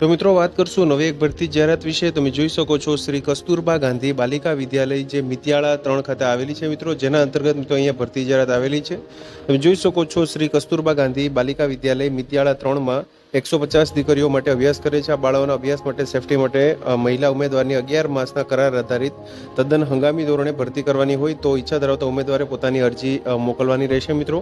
તો મિત્રો, વાત કરશું નવી એક ભરતી જાહેરાત વિશે. તમે જોઈ શકો છો, શ્રી કસ્તુરબા ગાંધી બાલિકા વિદ્યાલય જે મિતિયાળા ત્રણ ખાતે આવેલી છે મિત્રો, જેના અંતર્ગત મિત્રો અહીંયા ભરતી જાહેરાત આવેલી છે. તમે જોઈ શકો છો, શ્રી કસ્તુરબા ગાંધી બાલિકા વિદ્યાલય મિતિયાળા ત્રણમાં એકસો પચાસ દીકરીઓ માટે અભ્યાસ કરે છે. આ બાળાઓના અભ્યાસ માટે સેફટી માટે મહિલા ઉમેદવારની અગિયાર માસના કરાર આધારિત તદ્દન હંગામી ધોરણે ભરતી કરવાની હોય તો ઈચ્છા ધરાવતા ઉમેદવારે પોતાની અરજી મોકલવાની રહેશે મિત્રો.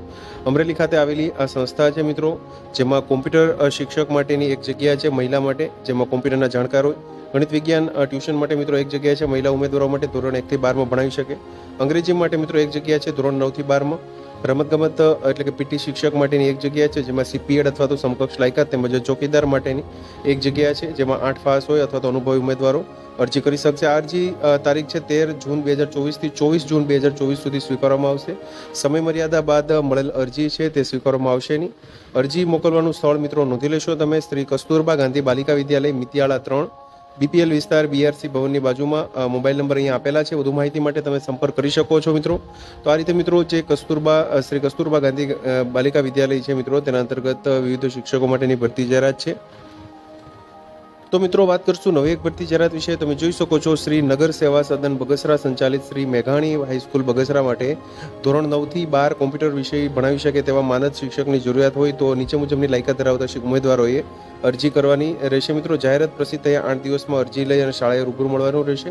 અમરેલી ખાતે આવેલી આ સંસ્થા છે મિત્રો, જેમાં કોમ્પ્યુટર શિક્ષક માટેની એક જગ્યા છે મહિલા માટે, જેમાં કોમ્પ્યુટરના જાણકાર હોય. ગણિત વિજ્ઞાન ટ્યુશન માટે મિત્રો એક જગ્યા છે, મહિલા ઉમેદવારો માટે ધોરણ એકથી બારમાં ભણાવી શકે. અંગ્રેજી માટે મિત્રો એક જગ્યા છે, ધોરણ નવથી બારમાં. રમતગમત, એટલે કે પીટી શિક્ષક માટેની એક જગ્યા છે, જેમાં સીપીએડ અથવા તો સમકક્ષ લાયકાત તેમજ ચોકીદાર માટેની એક જગ્યા છે, જેમાં આઠ પાસ હોય અથવા તો અનુભવી ઉમેદવારો અરજી કરી શકશે. આ અરજી તારીખ છે તેર જૂન બે હજાર ચોવીસથી ચોવીસ જૂન બે હજાર ચોવીસ સુધી સ્વીકારવામાં આવશે. સમય મર્યાદા બાદ મળેલ અરજી છે તે સ્વીકારવામાં આવશે નહીં. અરજી મોકલવાનું સ્થળ મિત્રો નોંધી લેશો. તમે શ્રી કસ્તુરબા ગાંધી બાલિકા વિદ્યાલય, મિતિયાળા ત્રણ બીપીએલ વિસ્તાર બીઆરસી ભવનની બાજુમાં મોબાઈલ નંબર અહીંયા આપેલા છે. વધુ માહિતી માટે તમે સંપર્ક કરી શકો છો, મિત્રો. તો આ રીતે, મિત્રો, જે કસ્તુરબા શ્રી કસ્તુરબા ગાંધી બાલિકા વિદ્યાલય છે, મિત્રો, તેના અંતર્ગત વિવિધ શિક્ષકો માટેની ભરતી જાહેરાત છે. તો મિત્રો, વાત કરશું નવી એક ભરતી જાહેરાત વિશે. તમે જોઈ શકો છો, શ્રી નગર સેવા સદન બગસરા સંચાલિત શ્રી મેઘાણી હાઈસ્કૂલ બગસરા માટે ધોરણ નવથી બાર કોમ્પ્યુટર વિષય ભણાવી શકે તેવા માનદ શિક્ષકની જરૂરિયાત હોય તો નીચે મુજબની લાયકાત ધરાવતા ઉમેદવારોએ અરજી કરવાની રહેશે. મિત્રો, જાહેરાત પ્રસિદ્ધ થયા આઠ દિવસમાં અરજી લઈ અને શાળાએ રૂબરૂ મળવાનું રહેશે.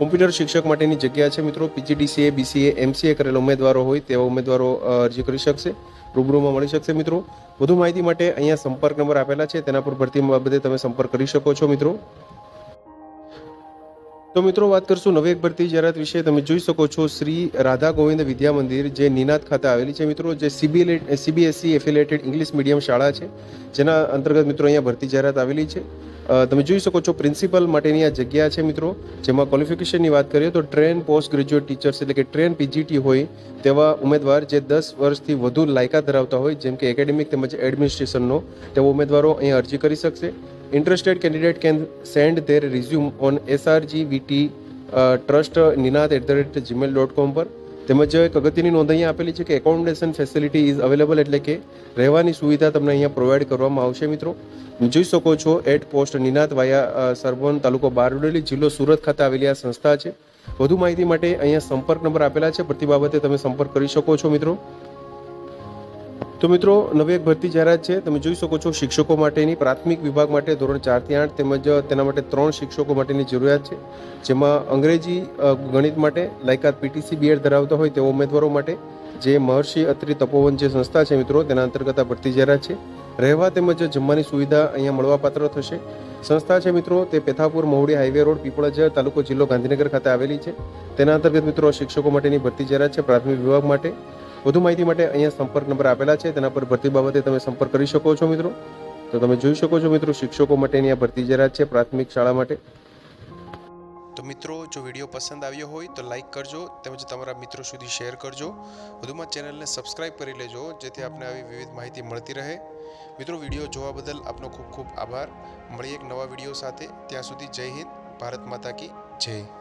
કોમ્પ્યુટર શિક્ષક માટેની જગ્યા છે મિત્રો. પીજીડીસીએ, બીસીએ, એમસીએ કરેલા ઉમેદવારો હોય તેવા ઉમેદવારો અરજી કરી શકશે. રૂબરૂમાં મળી શકશે મિત્રો. વધુ માહિતી માટે અહીંયા સંપર્ક નંબર આપેલા છે. તેના પર ભરતી બાબતે તમે સંપર્ક કરી શકો છો મિત્રો. તો મિત્રો વાત કરશું નવી એક ભરતી જાહેરાત વિશે. તમે જોઈ શકો છો શ્રી રાધા ગોવિંદ વિદ્યા મંદિર જે નિનાદ ખાતે આવેલી છે મિત્રો, જે CBL CBSC affiliated English medium શાળા છે, જેના અંતર્ગત મિત્રો અહીંયા ભરતી જાહેરાત આવેલી છે. તમે જોઈ શકો છો પ્રિન્સિપલ માટેની આ જગ્યા છે મિત્રો, જેમાં ક્વોલિફિકેશનની વાત કરીએ તો ટ્રેન પોસ્ટ ગ્રેજ્યુએટ ટીચર્સ એટલે કે ટ્રેન પીજીટી હોય તેવા ઉમેદવાર જે દસ વર્ષથી વધુ લાયકાત ધરાવતા હોય, જેમ કે એકેડેમિક તેમજ એડમિનિસ્ટ્રેશનનો તેવા ઉમેદવારો અહીંયા અરજી કરી શકશે. Interested candidate can send their resume on SRGVT trust Ninad at the rate Gmail dot com પર. તેમજ એક અગત્યની નોંધ અહીંયા આપેલી છે કે એકોમોડેશન ફેસિલિટી ઇઝ અવેલેબલ એટલે કે રહેવાની સુવિધા તમને અહીંયા પ્રોવાઈડ કરવામાં આવશે મિત્રો. જોઈ શકો છો at post Ninad via Sarbon તાલુકો બારડોલી જિલ્લો સુરત ખાતે આવેલી આ સંસ્થા છે. વધુ માહિતી માટે અહીંયા સંપર્ક નંબર આપેલા છે. પ્રતિ બાબતે તમે સંપર્ક કરી શકો છો મિત્રો. તો મિત્રો, નવી એક ભરતી જાહેરાત છે. તમે જોઈ શકો છો શિક્ષકો માટેની પ્રાથમિક વિભાગ માટે ધોરણ ચારથી આઠ તેમજ તેના માટે ત્રણ શિક્ષકો માટેની જરૂરિયાત છે. જેમાં અંગ્રેજી ગણિત માટે લાયકાત પીટીસી બીએડ ધરાવતા હોય તેવા ઉમેદવારો માટે જે મહર્ષિ અત્રિ તપોવન જે સંસ્થા છે મિત્રો, તેના અંતર્ગત આ ભરતી જાહેરાત છે. રહેવા તેમજ જમવાની સુવિધા અહીંયા મળવાપાત્ર થશે. સંસ્થા છે મિત્રો, તે પેથાપુર મહુડી હાઈવે રોડ પીપળજ તાલુકો જિલ્લો ગાંધીનગર ખાતે આવેલી છે. તેના અંતર્ગત મિત્રો, શિક્ષકો માટેની ભરતી જાહેરાત છે પ્રાથમિક વિભાગ માટે. વધુ માહિતી માટે અહીંયા સંપર્ક નંબર આપેલા છે. તેના પર ભરતી બાબતે તમે સંપર્ક કરી શકો છો મિત્રો. તો તમે જોઈ શકો છો મિત્રો, શિક્ષકો માટેની આ ભરતી જાહેરાત છે પ્રાથમિક શાળા માટે. તો મિત્રો, જો વીડિયો પસંદ આવ્યો હોય તો લાઈક કરજો તેમજ તમારા મિત્રો સુધી શેર કરજો. વધુમાં ચેનલને સબસ્ક્રાઇબ કરી લેજો, જેથી આપને આવી વિવિધ માહિતી મળતી રહે. મિત્રો, વીડિયો જોવા બદલ આપનો ખૂબ ખૂબ આભાર. મળીએ એક નવા વીડિયો સાથે. ત્યાં સુધી જય હિન્દ, ભારત માતા કી જય.